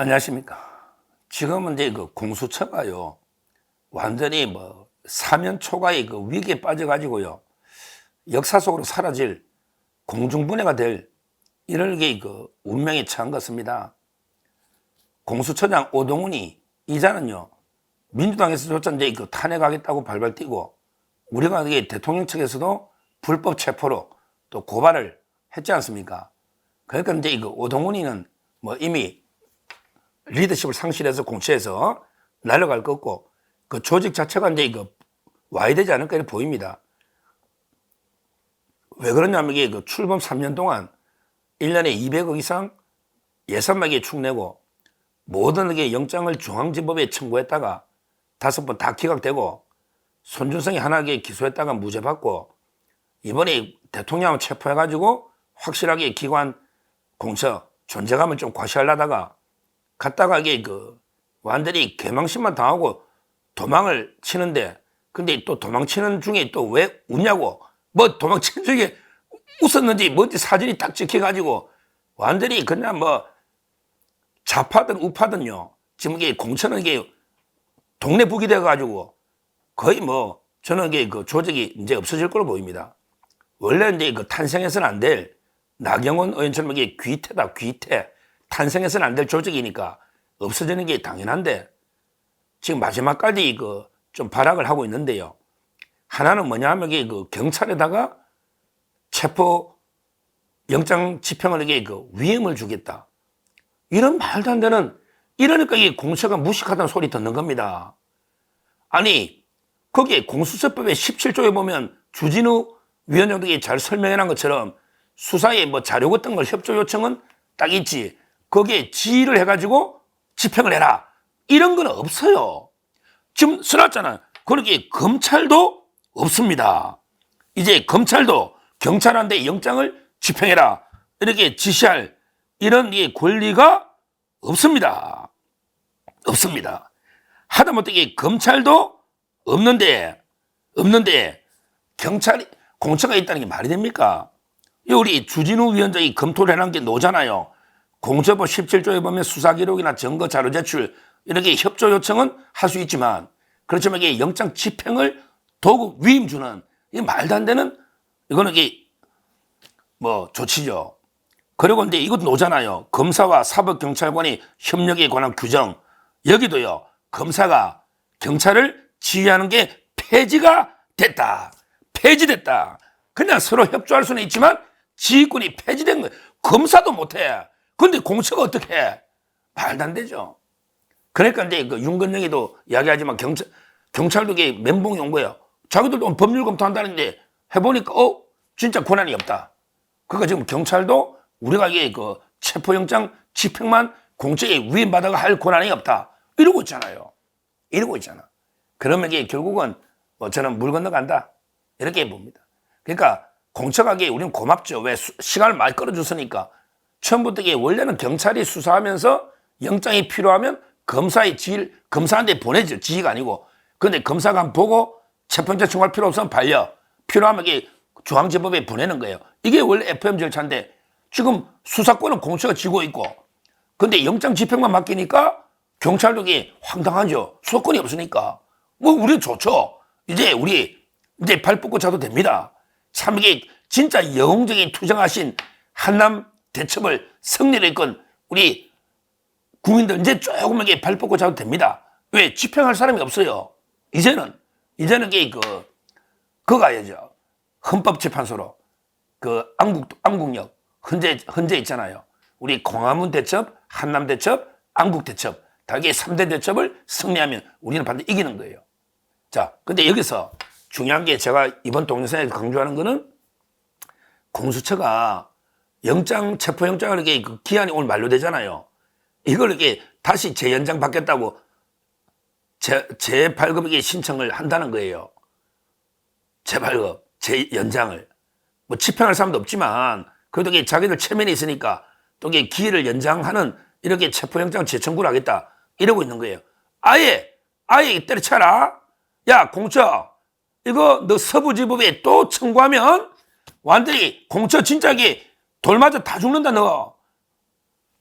안녕하십니까. 지금은 이제 그 공수처가요, 완전히 뭐 사면 초과의 그 위기에 빠져가지고요, 역사 속으로 사라질 공중분해가 될 이런 게그 운명에 처한 것입니다. 공수처장 오동훈이 이자는요, 민주당에서조차 이제 그 탄핵하겠다고 발발 뛰고, 우리가 이게 대통령 측에서도 불법 체포로 또 고발을 했지 않습니까? 그러니까 이제 그 오동훈이는 뭐 이미 리더십을 상실해서 공처에서 날아갈 것 같고 그 조직 자체가 이제 이거 와야 되지 않을까 이렇게 보입니다. 왜 그러냐면 이게 그 출범 3년 동안 1년에 200억 이상 예산만 이게 축내고 모든 게 영장을 중앙지법에 청구했다가 다섯 번 다 기각되고 손준성이 하나게 기소했다가 무죄 받고 이번에 대통령 체포해가지고 확실하게 기관 공처 존재감을 좀 과시하려다가 갔다가 이게 그 완전히 개망신만 당하고 도망을 치는데 근데 또 도망치는 중에 또 왜 웃냐고. 뭐 도망치는 중에 웃었는지 뭔지 사진이 딱 찍혀가지고 완전히 그냥 뭐 좌파든 우파든요. 지금 이게 공천은 이게 동네 북이 돼가지고 거의 뭐 저는 이게 그 조직이 이제 없어질 걸로 보입니다. 원래 이제 그 탄생해서는 안 될 나경원 의원처럼 이게 귀태다 귀태 탄생해서는 안 될 조직이니까 없어지는 게 당연한데 지금 마지막까지 그 좀 발악을 하고 있는데요. 하나는 뭐냐 하면 이게 그 경찰에다가 체포 영장 집행을 이게 그 위임을 주겠다. 이런 말도 안 되는 이러니까 이게 공처가 무식하다는 소리 듣는 겁니다. 아니 거기에 공수처법의 17조에 보면 주진우 위원장도 잘 설명해 놓은 것처럼 수사에 뭐 자료 같은 걸 협조 요청은 딱 있지. 거기에 지휘를 해가지고 집행을 해라. 이런 건 없어요. 지금 써놨잖아요. 그렇게 검찰도 없습니다. 이제 검찰도 경찰한테 영장을 집행해라. 이렇게 지시할 이런 이 권리가 없습니다. 없습니다. 하다못해 이게 검찰도 없는데, 없는데, 경찰이, 공처가 있다는 게 말이 됩니까? 이 우리 주진우 위원장이 검토를 해놓은 게 노잖아요. 공처법 17조에 보면 수사 기록이나 증거 자료 제출 이렇게 협조 요청은 할 수 있지만 그렇지만 이게 영장 집행을 도구 위임 주는 이 말도 안 되는 이거는 이게 뭐 조치죠. 그리고 이제 이것도 노잖아요. 검사와 사법경찰관이 협력에 관한 규정 여기도요. 검사가 경찰을 지휘하는 게 폐지가 됐다. 폐지됐다. 그냥 서로 협조할 수는 있지만 지휘권이 폐지된 거예요. 검사도 못해. 근데 공처가 어떻게 해? 말도 안 되죠. 그러니까 이제 그 윤건영이도 이야기하지만 경찰, 이게 멘붕이 온 거예요. 자기들도 법률 검토한다는데 해보니까, 어, 진짜 권한이 없다. 그러니까 지금 경찰도 우리가 이게 그 체포영장 집행만 공처에 위임받아가 할 권한이 없다. 이러고 있잖아요. 이러고 있잖아. 그러면 이게 결국은 뭐 저는 물 건너간다. 이렇게 봅니다. 그러니까 공처가 이게 우리는 고맙죠. 왜 수, 시간을 많이 끌어줬으니까. 처음부터 이게 원래는 경찰이 수사하면서 영장이 필요하면 검사의 지휘, 검사한테 보내죠. 지휘가 아니고. 근데 한번 보고 체포영장 청구할 필요 없으면 반려. 필요하면 이게 중앙지법에 보내는 거예요. 이게 원래 FM 절차인데 지금 수사권은 공처가 쥐고 있고 근데 영장 집행만 맡기니까 경찰도 이게 황당하죠. 수사권이 없으니까. 뭐 우리는 좋죠. 이제 우리 이제 발 뻗고 자도 됩니다. 참 이게 진짜 영웅적인 투쟁하신 한남 대첩을 승리를 이끈 우리 국민들 이제 조금 이게 발 뻗고 자도 됩니다. 왜 집행할 사람이 없어요. 이제는 이제는 그 그거 가야죠. 헌법재판소로 그 안국 안국역 헌재 헌재 있잖아요. 우리 광화문 대첩, 한남 대첩, 안국 대첩 다 이게 3대 대첩을 승리하면 우리는 반드시 이기는 거예요. 자, 근데 여기서 중요한 게 제가 이번 동영상에 강조하는 거는 공수처가 영장, 체포 영장을 이렇게 그 기한이 오늘 만료되잖아요. 이걸 이렇게 다시 재연장 받겠다고 재, 재발급에게 신청을 한다는 거예요. 재발급, 재연장을. 뭐 집행할 사람도 없지만 그래도 이게 자기들 체면이 있으니까 또 이게 기회를 연장하는 이렇게 체포영장 재청구를 하겠다. 이러고 있는 거예요. 아예, 아예 때려쳐라. 야, 공처. 이거 너 서부지법에 또 청구하면 완전히 공처 진짜게 돌 맞아 다 죽는다 너.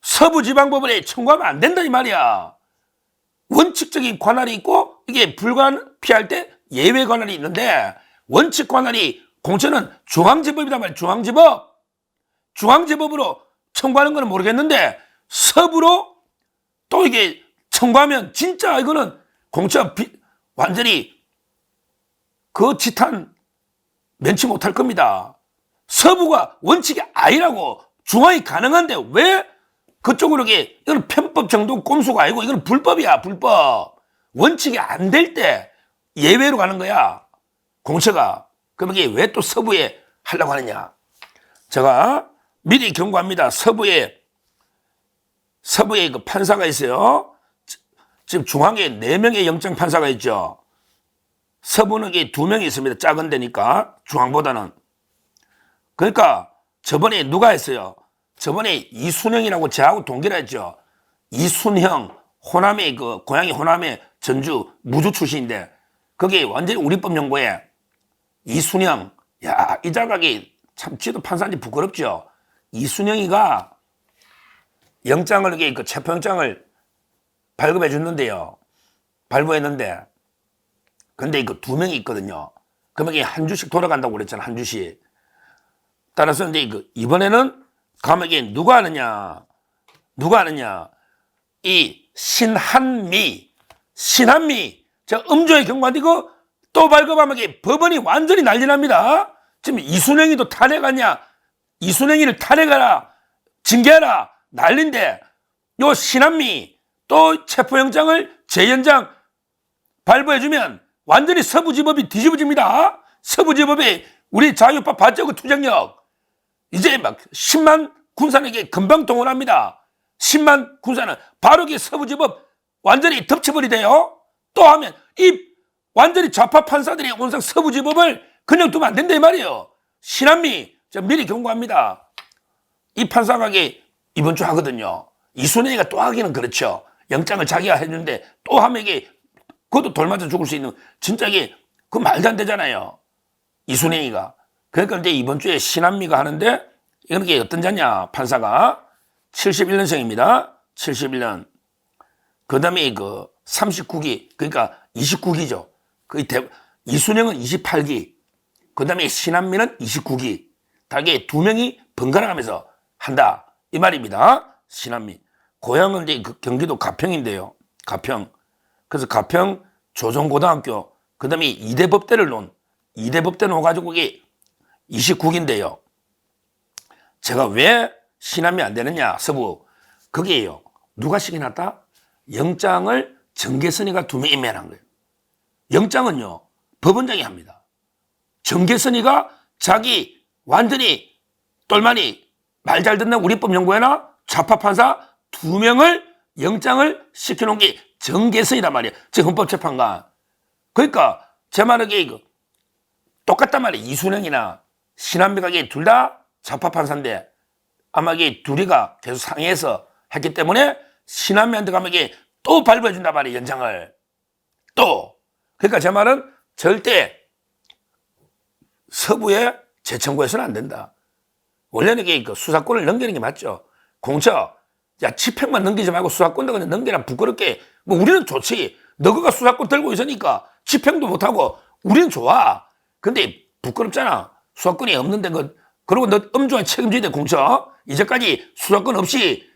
서부지방법원에 청구하면 안 된다 이 말이야. 원칙적인 관할이 있고 이게 불가피할 때 예외 관할이 있는데 원칙 관할이 공천은 중앙지법이란 말이야. 중앙지법. 중앙지법으로 청구하는 거는 모르겠는데 서부로 또 이게 청구하면 진짜 이거는 공천 비, 완전히 그 짓한 면치 못할 겁니다. 서부가 원칙이 아니라고 중앙이 가능한데 왜 그쪽으로 이게 이건 편법 정도 꼼수가 아니고 이건 불법이야 불법. 원칙이 안 될 때 예외로 가는 거야. 공처가. 그럼 이게 왜 또 서부에 하려고 하느냐. 제가 미리 경고합니다. 서부에 서부에 그 판사가 있어요. 지- 지금 중앙에 네 명의 영장 판사가 있죠. 서부는 이게 두 명이 있습니다. 작은 데니까. 중앙보다는 그러니까 저번에 누가 했어요? 저번에 이순형이라고 저하고 동기라 했죠. 이순형 호남의 그 고향이 호남의 전주 무주 출신인데 거기 완전히 우리법 연구에 이순형 야이 자각이 참 지도 판사인지 부끄럽죠. 이순형이가 영장을 그 체포영장을 발급해 줬는데요. 발부했는데 근데 이거 두 명이 있거든요. 그러면 이게 한 주씩 돌아간다고 그랬잖아 한 주씩. 따라서 이제 그 이번에는 감옥에 누가 하느냐 누가 하느냐. 이 신한미 신한미 저 음조의 경관이 이거 또 발급하면 법원이 완전히 난리납니다. 지금 이순행이도 탄핵하냐 이순행이를 탄핵하라 징계하라 난린데 요 신한미 또 체포영장을 재연장 발부해주면 완전히 서부지법이 뒤집어집니다. 서부지법이 우리 자유파 발전구 투쟁력 이제 막 10만 군산에게 금방 동원합니다. 10만 군산은 바로 그 서부지법 완전히 덮쳐버리대요. 또 하면 이 완전히 좌파 판사들이 온상 서부지법을 그냥 두면 안 된다 이 말이에요. 신한미 저 미리 경고합니다. 이 판사가 이게 이번 주 하거든요. 이순애가 또 하기는 그렇죠. 영장을 자기가 했는데 또 하면 이게 그것도 돌맞아 죽을 수 있는 진짜 이게 그 말도 안 되잖아요. 이순애가 그러니까 이제 이번 주에 신한미가 하는데 이건 게 어떤 자냐 판사가 71년생입니다. 71년. 그 다음에 그 39기 그러니까 29기죠. 그 대, 이순영은 28기. 그 다음에 신한미는 29기. 다게 두 명이 번갈아 가면서 한다. 이 말입니다. 신한미. 고향은 이제 그 경기도 가평인데요. 가평. 그래서 가평 조정고등학교. 그 다음에 이대법대를 놓은 이대법대 놓아가지고 이게 29기인데요. 제가 왜 신함이 안 되느냐, 서부. 그게요. 누가 시켜놨다? 영장을 정계선이가 두 명이 매한 거예요. 영장은요, 법원장이 합니다. 정계선이가 자기 완전히 똘마니 말 잘 듣는 우리법 연구회나 좌파 판사 두 명을 영장을 시켜놓은 게 정계선이란 말이에요. 제 헌법재판관. 그러니까 제 말은 이거 똑같단 말이에요. 이순영이나 신한미가 둘다 좌파 판사인데 아마 이게 둘이가 계속 상의해서 했기 때문에 신한미한테 이게 또 발부해 준단 말이에요. 연장을. 또. 그러니까 제 말은 절대 서부에 재청구해서는 안 된다. 원래는 이게 그 수사권을 넘기는 게 맞죠. 공처. 야, 치평만 넘기지 말고 수사권도 그냥 넘기라 부끄럽게. 뭐 우리는 좋지. 너가 수사권 들고 있으니까 치평도 못하고 우리는 좋아. 근데 부끄럽잖아. 수사권이 없는데 그 그리고 너 엄중한 책임져야 돼 공처. 이제까지 수사권 없이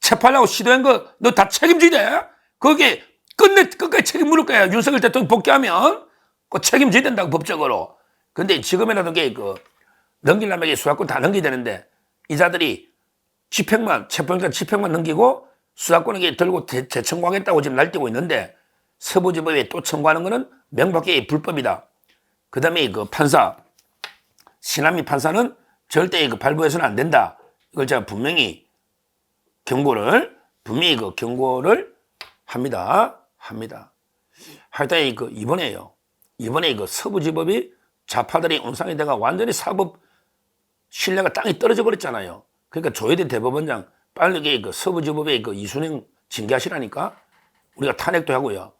체포하려고 시도한 거 너 다 책임져야 돼. 거기에 끝내 끝까지 책임 물을 거야. 윤석열 대통령 복귀하면 그 책임져야 된다고 법적으로. 근데 지금이라도 게그 넘기려면 이게 수사권 다 넘겨야 되는데 이자들이 집행만 체포영장 집행만 넘기고 수사권에게 들고 대, 재청구하겠다고 지금 날뛰고 있는데 서부지법에 또 청구하는 거는 명백히 불법이다. 그 다음에 그 판사, 신한미 판사는 절대 그 발부해서는 안 된다. 이걸 제가 분명히 경고를, 분명히 그 경고를 합니다. 합니다. 하여튼 그 이번에요. 이번에 그 서부지법이 좌파들이 온상이 돼가 완전히 사법 신뢰가 땅이 떨어져 버렸잖아요. 그러니까 조혜대 대법원장 빠르게 그 서부지법에 그 이순영 징계하시라니까 우리가 탄핵도 하고요.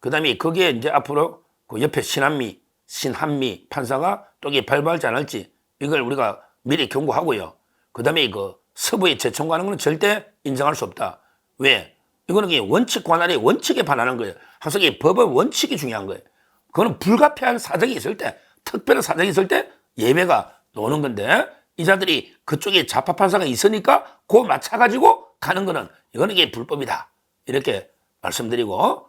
그 다음에 거기에 이제 앞으로 그 옆에 신한미, 신한미 판사가 또 이게 발부할지 안 할지 이걸 우리가 미리 경고하고요. 그 다음에 그 서부에 재청구하는 것은 절대 인정할 수 없다. 왜? 이거는 원칙 관할의 원칙에 반하는 거예요. 항상 이 법의 원칙이 중요한 거예요. 그거는 불가피한 사정이 있을 때, 특별한 사정이 있을 때 예배가 노는 건데 이 자들이 그쪽에 자파판사가 있으니까 그거 맞춰가지고 가는 거는 이거는 이게 불법이다. 이렇게 말씀드리고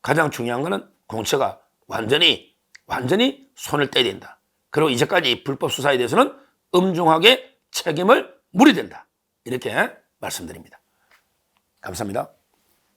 가장 중요한 거는 공처가 완전히 완전히 손을 떼야 된다. 그리고 이제까지 불법 수사에 대해서는 엄중하게 책임을 물어야 된다. 이렇게 말씀드립니다. 감사합니다.